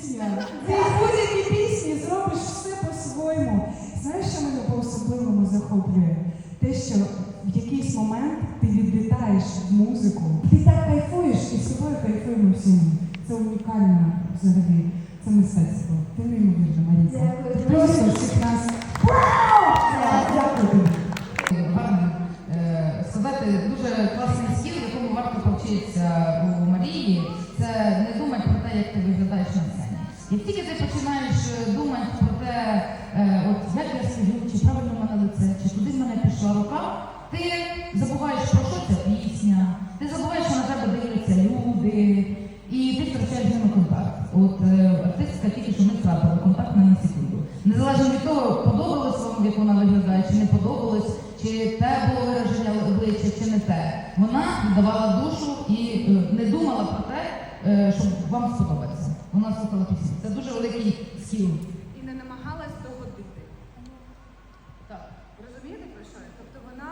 пісня. Ти в будь-які пісні зробиш все по-своєму. Знаєш, що мене по-особливому захоплює? Те, що в якийсь момент ти відлітаєш в музику, ти так кайфуєш і з собою кайфуємо всім. Це унікально взагалі. Це мистецтво. Ти неймовірна, Маріка. Просто всіх нас. Дякую. Е, сказати дуже класний стіл, якому варто повчитися у Марії. Це не думати про те, як ти виглядаєш на як тільки ти починаєш е, думати про те, е, от як я сижу, чи правильно в мене лице, чи куди в мене пішла рука, ти забуваєш про що ця пісня, ти забуваєш, що на тебе дивляться люди, і ти втрачаєш з ними контакт. От е, артистка тільки що ми втратили контакт на секунду. Незалежно від того, подобалось вам, як вона виглядає, чи не подобалось, чи те було вираження обличчя, чи не те. Вона віддавала душу і не думала про те, щоб вам сподобатися. Вона. Це дуже великий скіл. і не намагалась догодити. Так. Розумієте про що я? Тобто вона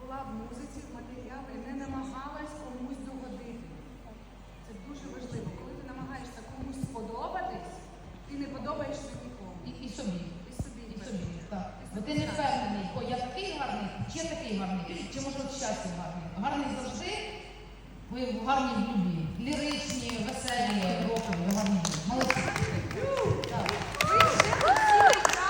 була в музиці, в матеріалі, не намагалась комусь догодити. Це дуже важливо. Коли ти намагаєшся комусь сподобатись, ти не подобаєшся нікому. І, і собі. І собі. І собі. Так. Бо ти не впевнений, о, я такий гарний, чи я такий гарний, чи може от щастя гарний. Гарний завжди, ви гарні в любві. Ліричний,